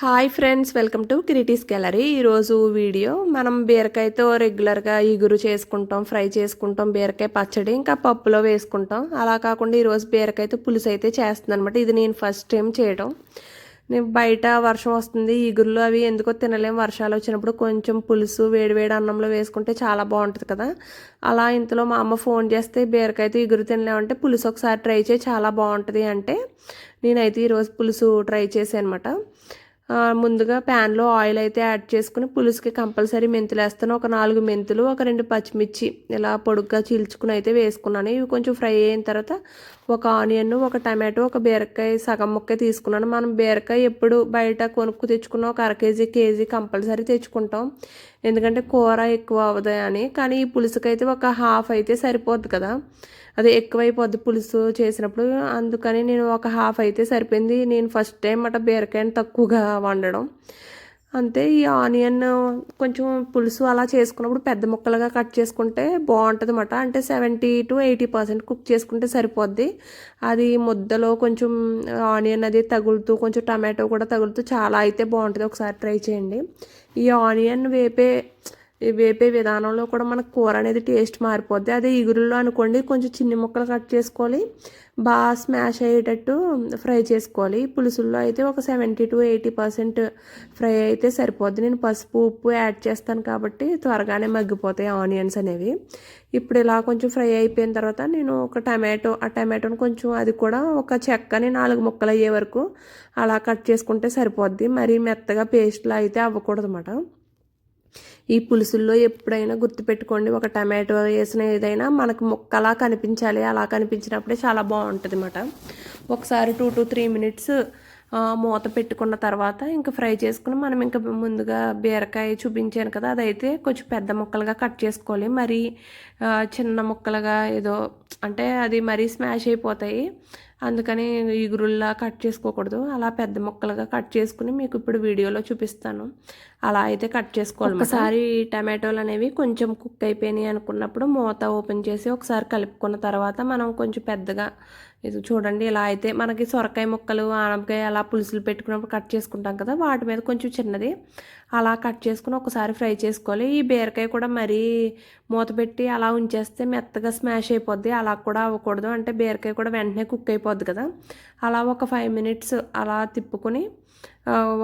Hi friends welcome to Kritis gallery. ఈరోజు video మనం బీరకాయతో రెగ్యులర్గా ఇగురు చేసుకుంటాం ఫ్రై చేసుకుంటాం బీరకాయ పచ్చడి ఇంకా పప్పులో వేసుకుంటాం. అలా కాకుండా ఈరోజు బీరకాయతో పులుసు అయితే చేస్తుంది అనమాట ఇది నేను ఫస్ట్ టైం చేయడం నేను బయట వర్షం వస్తుంది ఇగురులు అవి ఎందుకో తినలేం. వర్షాలు వచ్చినప్పుడు కొంచెం పులుసు వేడివేడి అన్నంలో వేసుకుంటే చాలా బాగుంటుంది కదా. అలా ఇంతలో మా అమ్మ ఫోన్ చేస్తే బీరకాయతో ఇగురు తినలేమంటే పులుసు ఒకసారి ట్రై చేయి చాలా బాగుంటుంది. అంటే నేనైతే ఈరోజు పులుసు ట్రై చేసాను అనమాట ముందుగా ప్యాన్లో ఆయిల్ అయితే యాడ్ చేసుకుని పులుసుకి కంపల్సరీ మెంతులు వేస్తాను ఒక నాలుగు మెంతులు ఒక రెండు పచ్చిమిర్చి ఇలా పొడుగ్గా చీల్చుకుని అయితే వేసుకున్నాను. ఇవి కొంచెం ఫ్రై అయిన తర్వాత ఒక ఆనియన్ ఒక టమాటో ఒక బీరకాయ సగం ముక్క తీసుకున్నాను. మనం బీరకాయ ఎప్పుడు బయట కొనుక్కు తెచ్చుకున్న ఒక అర కేజీ కేజీ కంపల్సరీ తెచ్చుకుంటాం. ఎందుకంటే కూర ఎక్కువ అవ్వదు అని. కానీ ఈ పులుసుకైతే ఒక హాఫ్ అయితే సరిపోద్ది కదా. అదే ఎక్కువైపోద్ది పులుసు చేసినప్పుడు. అందుకని నేను ఒక హాఫ్ అయితే సరిపోయింది. నేను ఫస్ట్ టైం అట బీరకాయని తక్కువగా వండడం. అంతే ఈ ఆనియన్ కొంచెం పులుసు అలా చేసుకున్నప్పుడు పెద్ద ముక్కలుగా కట్ చేసుకుంటే బాగుంటుంది అన్నమాట అంటే seventy to eighty percent cook చేసుకుంటే సరిపోద్ది. అది ముద్దలో కొంచెం ఆనియన్ అది తగులుతూ కొంచెం టమాటో కూడా తగులుతూ చాలా అయితే బాగుంటుంది. ఒకసారి ట్రై చేయండి. ఈ ఆనియన్ వేపే వేపే విధానంలో కూడా మనకు కూర అనేది టేస్ట్ మారిపోద్ది. అదే ఇగురుల్లో అనుకోండి కొంచెం చిన్ని ముక్కలు కట్ చేసుకోవాలి. బాగా స్మాష్ అయ్యేటట్టు ఫ్రై చేసుకోవాలి. పులుసుల్లో అయితే ఒక seventy to eighty percent fry అయితే సరిపోద్ది. నేను పసుపు ఉప్పు యాడ్ చేస్తాను కాబట్టి త్వరగానే మగ్గిపోతాయి ఆనియన్స్ అనేవి. ఇప్పుడు ఇలా కొంచెం ఫ్రై అయిపోయిన తర్వాత నేను ఒక టమాటో ఆ టమాటోని కొంచెం అది కూడా ఒక చెక్కని నాలుగు ముక్కలు అయ్యే వరకు అలా కట్ చేసుకుంటే సరిపోద్ది. మరీ మెత్తగా పేస్ట్లా అయితే అవ్వకూడదు అన్నమాట ఈ పులుసుల్లో ఎప్పుడైనా గుర్తుపెట్టుకోండి ఒక టమాటో వేసిన ఏదైనా మనకు ముక్కలా కనిపించాలి అలా కనిపించినప్పుడే చాలా బాగుంటుంది అన్నమాట ఒకసారి టూ టు త్రీ మినిట్స్ మూత పెట్టుకున్న తర్వాత ఇంకా ఫ్రై చేసుకుని మనం ఇంకా ముందుగా బీరకాయ చూపించాను కదా అదైతే కొంచెం పెద్ద ముక్కలుగా కట్ చేసుకోవాలి. మరి చిన్న ముక్కలుగా ఏదో అంటే అది మరీ స్మాష్ అయిపోతాయి. అందుకని ఇగురుల్లా కట్ చేసుకోకూడదు. అలా పెద్ద ముక్కలుగా కట్ చేసుకుని మీకు ఇప్పుడు వీడియోలో చూపిస్తాను. అలా అయితే కట్ చేసుకోవాలి ఒకసారి టమాటోలు అనేవి కొంచెం కుక్ అయిపోయినాయి అనుకున్నప్పుడు మూత ఓపెన్ చేసి ఒకసారి కలుపుకున్న తర్వాత మనం కొంచెం పెద్దగా ఇది చూడండి ఇలా అయితే మనకి సొరకాయ ముక్కలు ఆనపకాయ అలా పులుసులు పెట్టుకున్నప్పుడు కట్ చేసుకుంటాం కదా వాటి మీద కొంచెం చిన్నది అలా కట్ చేసుకుని ఒకసారి ఫ్రై చేసుకోవాలి. ఈ బీరకాయ కూడా మరీ మూత పెట్టి అలా ఉంచేస్తే మెత్తగా స్మాష్ అయిపోద్ది. అలా కూడా అవ్వకూడదు. అంటే బీరకాయ కూడా వెంటనే కుక్ అయిపోద్ది కదా. అలా ఒక ఫైవ్ మినిట్స్ అలా తిప్పుకొని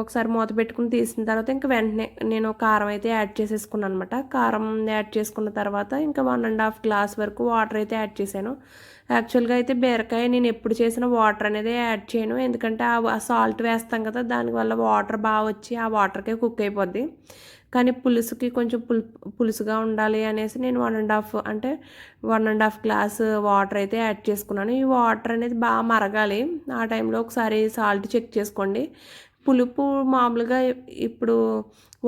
ఒకసారి మూత పెట్టుకుని తీసిన తర్వాత ఇంకా వెంటనే నేను కారం అయితే యాడ్ చేసేసుకున్నాను అనమాట కారం యాడ్ చేసుకున్న తర్వాత ఇంకా వన్ అండ్ హాఫ్ గ్లాస్ వరకు వాటర్ అయితే యాడ్ చేశాను. యాక్చువల్గా అయితే బీరకాయ నేను ఎప్పుడు చేసిన వాటర్ అనేది యాడ్ చేయను. ఎందుకంటే ఆ సాల్ట్ వేస్తాం కదా దానివల్ల వాటర్ బాగా వచ్చి ఆ వాటర్కే కుక్ అయిపోద్ది. కానీ పులుసుకి కొంచెం పులు పులుసుగా ఉండాలి అనేసి నేను వన్ అండ్ హాఫ్ అంటే one and half glass water అయితే యాడ్ చేసుకున్నాను. ఈ వాటర్ అనేది బాగా మరగాలి. ఆ టైంలో ఒకసారి సాల్ట్ చెక్ చేసుకోండి. పులుపు మామూలుగా ఇప్పుడు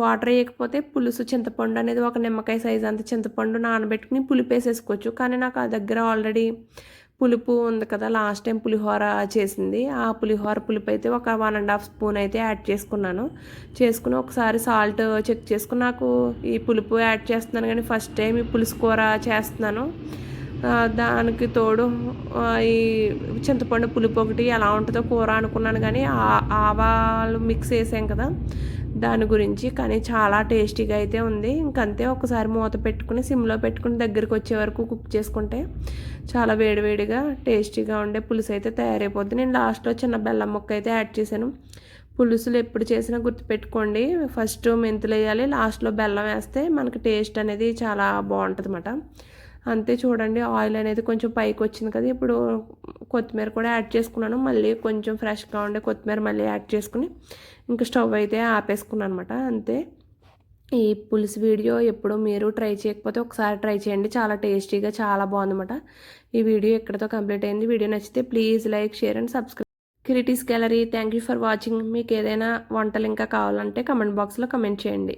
వాటర్ వేయకపోతే పులుసు చింతపండు అనేది ఒక నిమ్మకాయ సైజ్ అంత చింతపండు నానబెట్టుకుని పులుపు వేసేసుకోవచ్చు. కానీ నాకు ఆ దగ్గర ఆల్రెడీ పులుపు ఉంది కదా లాస్ట్ టైం పులిహోర చేసింది. ఆ పులిహోర పులుపు అయితే ఒక వన్ అండ్ హాఫ్ స్పూన్ అయితే యాడ్ చేసుకున్నాను. చేసుకుని ఒకసారి సాల్ట్ చెక్ చేసుకుని నాకు ఈ పులుపు యాడ్ చేస్తున్నాను కానీ ఫస్ట్ టైం ఈ పులుసు కూర చేస్తున్నాను. దానికి తోడు ఈ చింతపండు పులుపు ఒకటి ఎలా ఉంటుందో కూర అనుకున్నాను కానీ ఆ- ఆవాలు మిక్స్ వేసాం కదా. దాని గురించి కానీ చాలా టేస్టీగా అయితే ఉంది. ఇంకంతే ఒకసారి మూత పెట్టుకుని సిమ్లో పెట్టుకుని దగ్గరికి వచ్చే వరకు కుక్ చేసుకుంటే చాలా వేడివేడిగా టేస్టీగా ఉండే పులుసు అయితే తయారైపోద్ది. నేను లాస్ట్లో చిన్న బెల్లం ముక్క అయితే యాడ్ చేశాను. పులుసులు ఎప్పుడు చేసినా గుర్తుపెట్టుకోండి. ఫస్ట్ మెంతులు వేయాలి లాస్ట్లో బెల్లం వేస్తే మనకి టేస్ట్ అనేది చాలా బాగుంటుంది అన్నమాట అంతే చూడండి ఆయిల్ అనేది కొంచెం పైకి వచ్చింది కదా ఇప్పుడు కొత్తిమీర కూడా యాడ్ చేసుకున్నాను. మళ్ళీ కొంచెం ఫ్రెష్గా ఉండే కొత్తిమీర మళ్ళీ యాడ్ చేసుకుని ఇంకా స్టవ్ అయితే ఆపేసుకున్నాను అనమాట అంతే. ఈ పులుసు వీడియో ఎప్పుడు మీరు ట్రై చేయకపోతే ఒకసారి ట్రై చేయండి చాలా టేస్టీగా చాలా బాగుందన్నమాట ఈ వీడియో ఎక్కడితో కంప్లీట్ అయింది వీడియో నచ్చితే please like share and subscribe. Kritis gallery thank you for watching మీకు ఏదైనా వంటలు ఇంకా కావాలంటే కమెంట్ బాక్స్లో కమెంట్ చేయండి.